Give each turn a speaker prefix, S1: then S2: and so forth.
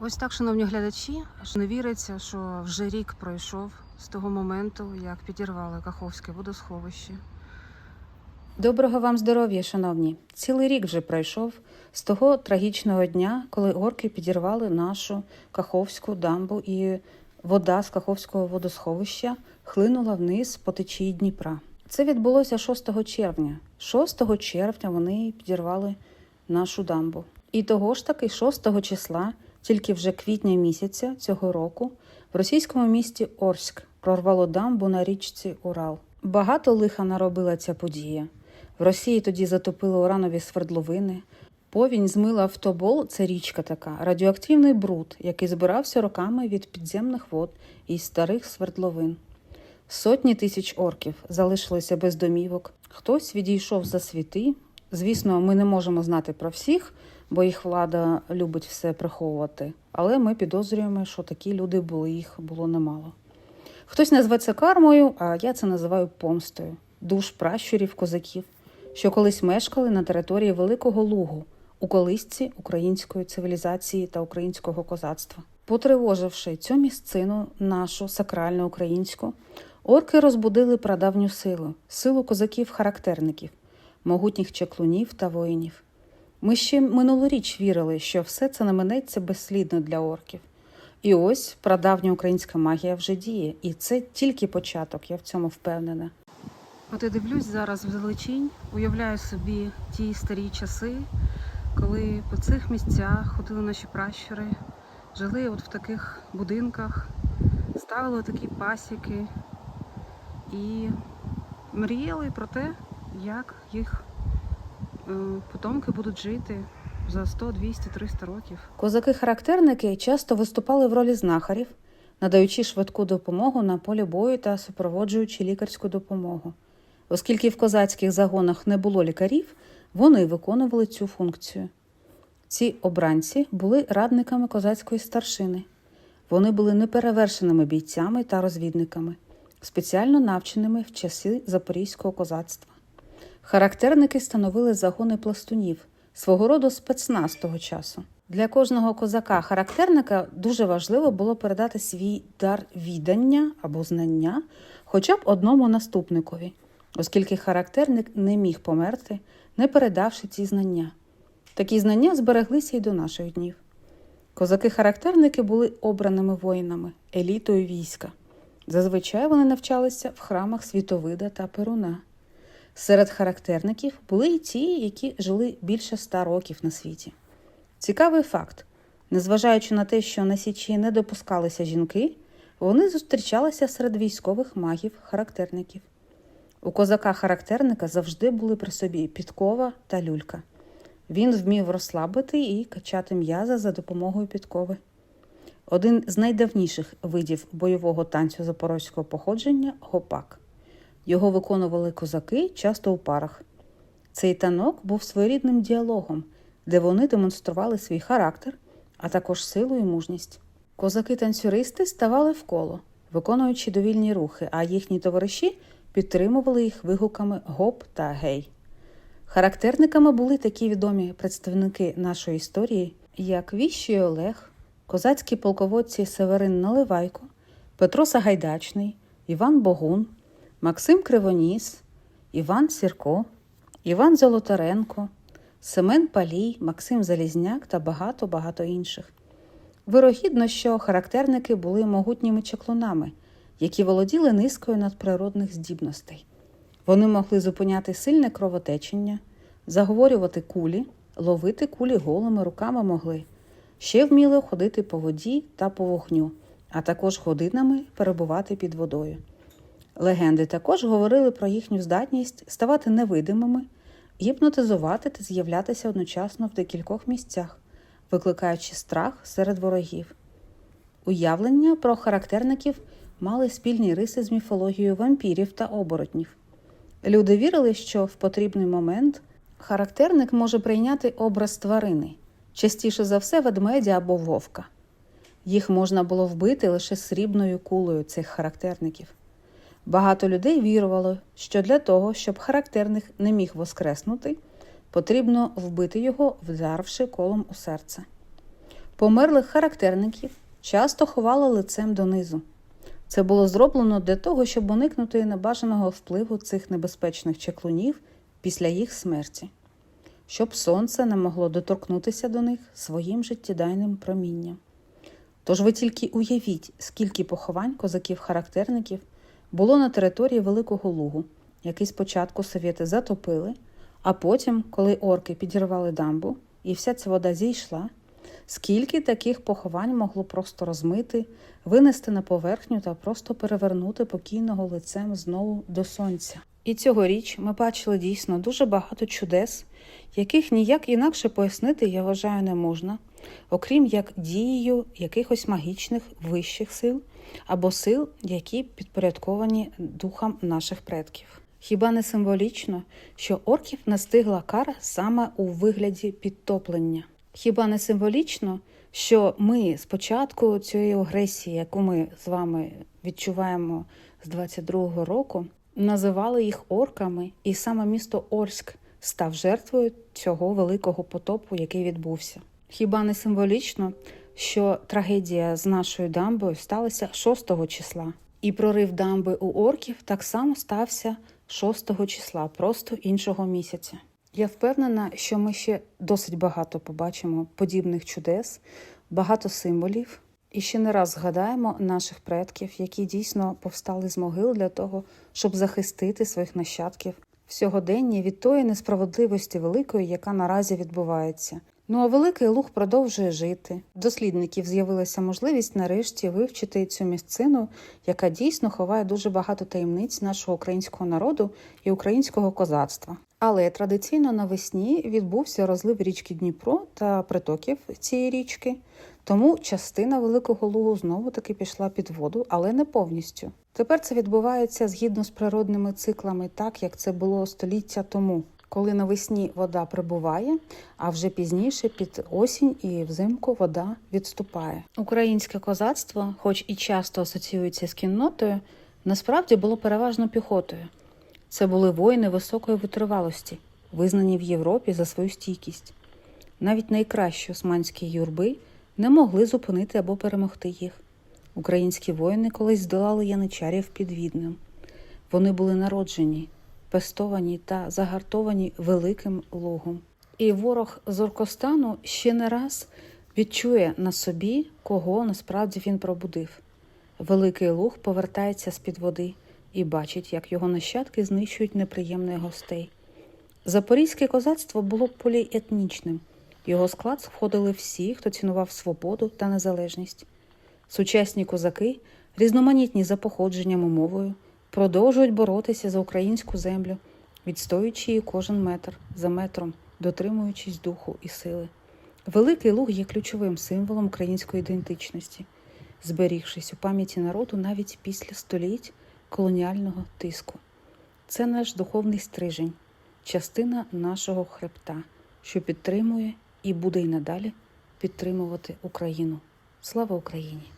S1: Ось так, шановні глядачі, не віриться, що вже рік пройшов з того моменту, як підірвали Каховське водосховище.
S2: Доброго вам здоров'я, шановні! Цілий рік вже пройшов з того трагічного дня, коли орки підірвали нашу Каховську дамбу, і вода з Каховського водосховища хлинула вниз по течії Дніпра. Це відбулося 6 червня. 6 червня вони підірвали нашу дамбу. І того ж таки 6 числа, тільки вже квітня місяця цього року, в російському місті Орськ прорвало дамбу на річці Урал. Багато лиха наробила ця подія. В Росії тоді затопили уранові свердловини. Повінь змила автобол, це річка така, радіоактивний бруд, який збирався роками від підземних вод і старих свердловин. Сотні тисяч орків залишилися без домівок. Хтось відійшов за світи. Звісно, ми не можемо знати про всіх, бо їх влада любить все приховувати. Але ми підозрюємо, що такі люди були, їх було немало. Хтось назве це кармою, а я це називаю помстою душ пращурів козаків, що колись мешкали на території Великого Лугу у колисці української цивілізації та українського козацтва. Потривоживши цю місцину, нашу сакральну українську, орки розбудили прадавню силу, силу козаків-характерників, могутніх чаклунів та воїнів. Ми ще минулоріч вірили, що все це не минеться безслідно для орків. І ось прадавня українська магія вже діє, і це тільки початок, я в цьому впевнена.
S1: От я дивлюсь зараз в далечінь, уявляю собі ті старі часи, коли по цих місцях ходили наші пращури, жили от в таких будинках, ставили такі пасіки і мріяли про те, як їх потомки будуть жити за 100, 200, 300 років.
S2: Козаки-характерники часто виступали в ролі знахарів, надаючи швидку допомогу на полі бою та супроводжуючи лікарську допомогу. Оскільки в козацьких загонах не було лікарів, вони виконували цю функцію. Ці обранці були радниками козацької старшини. Вони були неперевершеними бійцями та розвідниками, спеціально навченими в часи запорізького козацтва. Характерники становили загони пластунів, свого роду спецназ того часу. Для кожного козака-характерника дуже важливо було передати свій дар відання або знання хоча б одному наступникові, оскільки характерник не міг померти, не передавши ці знання. Такі знання збереглися й до наших днів. Козаки-характерники були обраними воїнами, елітою війська. Зазвичай вони навчалися в храмах Світовида та Перуна. Серед характерників були й ті, які жили більше ста років на світі. Цікавий факт: незважаючи на те, що на Січі не допускалися жінки, вони зустрічалися серед військових магів-характерників. У козака-характерника завжди були при собі підкова та люлька. Він вмів розслабити і качати м'яза за допомогою підкови. Один з найдавніших видів бойового танцю запорозького походження гопак. Його виконували козаки часто у парах. Цей танок був своєрідним діалогом, де вони демонстрували свій характер, а також силу і мужність. Козаки-танцюристи ставали в коло, виконуючи довільні рухи, а їхні товариші підтримували їх вигуками гоп та гей. Характерниками були такі відомі представники нашої історії, як Віщий Олег, козацькі полководці Северин Наливайко, Петро Сагайдачний, Іван Богун, Максим Кривоніс, Іван Сірко, Іван Золотаренко, Семен Палій, Максим Залізняк та багато-багато інших. Вирогідно, що характерники були могутніми чаклунами, які володіли низкою надприродних здібностей. Вони могли зупиняти сильне кровотечення, заговорювати кулі, ловити кулі голими руками могли, ще вміли ходити по воді та по вогню, а також годинами перебувати під водою. Легенди також говорили про їхню здатність ставати невидимими, гіпнотизувати та з'являтися одночасно в декількох місцях, викликаючи страх серед ворогів. Уявлення про характерників мали спільні риси з міфологією вампірів та оборотнів. Люди вірили, що в потрібний момент характерник може прийняти образ тварини, частіше за все ведмедя або вовка. Їх можна було вбити лише срібною кулею цих характерників. Багато людей вірувало, що для того, щоб характерник не міг воскреснути, потрібно вбити його, вдаривши колом у серце. Померлих характерників часто ховали лицем донизу. Це було зроблено для того, щоб уникнути небажаного впливу цих небезпечних чеклунів після їх смерті, щоб сонце не могло доторкнутися до них своїм життєдайним промінням. Тож ви тільки уявіть, скільки поховань козаків-характерників було на території Великого Лугу, який спочатку совєти затопили, а потім, коли орки підірвали дамбу і вся ця вода зійшла, скільки таких поховань могло просто розмити, винести на поверхню та просто перевернути покійного лицем знову до сонця. І цьогоріч ми бачили дійсно дуже багато чудес, яких ніяк інакше пояснити, я вважаю, не можна, окрім як дією якихось магічних вищих сил або сил, які підпорядковані духам наших предків. Хіба не символічно, що орків настигла кара саме у вигляді підтоплення? Хіба не символічно, що ми спочатку цієї агресії, яку ми з вами відчуваємо з 22-го року, називали їх орками, і саме місто Орськ став жертвою цього великого потопу, який відбувся? Хіба не символічно, що трагедія з нашою дамбою сталася 6 числа, і прорив дамби у орків так само стався 6 числа, просто іншого місяця. Я впевнена, що ми ще досить багато побачимо подібних чудес, багато символів, і ще не раз згадаємо наших предків, які дійсно повстали з могил для того, щоб захистити своїх нащадків в від тої несправедливості великої, яка наразі відбувається. Ну а великий луг продовжує жити. Дослідників з'явилася можливість нарешті вивчити цю місцину, яка дійсно ховає дуже багато таємниць нашого українського народу і українського козацтва. Але традиційно навесні відбувся розлив річки Дніпро та притоків цієї річки, тому частина Великого Лугу знову таки пішла під воду, але не повністю. Тепер це відбувається згідно з природними циклами, так як це було століття тому, коли навесні вода прибуває, а вже пізніше під осінь і взимку вода відступає. Українське козацтво, хоч і часто асоціюється з кіннотою, насправді було переважно піхотою. Це були воїни високої витривалості, визнані в Європі за свою стійкість. Навіть найкращі османські юрби не могли зупинити або перемогти їх. Українські воїни колись здолали яничарів під Віднем. Вони були народжені, пестовані та загартовані великим лугом. І ворог з Оркостану ще не раз відчує на собі, кого насправді він пробудив. Великий луг повертається з-під води і бачить, як його нащадки знищують неприємних гостей. Запорізьке козацтво було поліетнічним. Його склад входили всі, хто цінував свободу та незалежність. Сучасні козаки, різноманітні за походженням і мовою, продовжують боротися за українську землю, відстоюючи її кожен метр за метром, дотримуючись духу і сили. Великий луг є ключовим символом української ідентичності, зберігшись у пам'яті народу навіть після століть колоніального тиску. Це наш духовний стрижень, частина нашого хребта, що підтримує і буде й надалі підтримувати Україну. Слава Україні!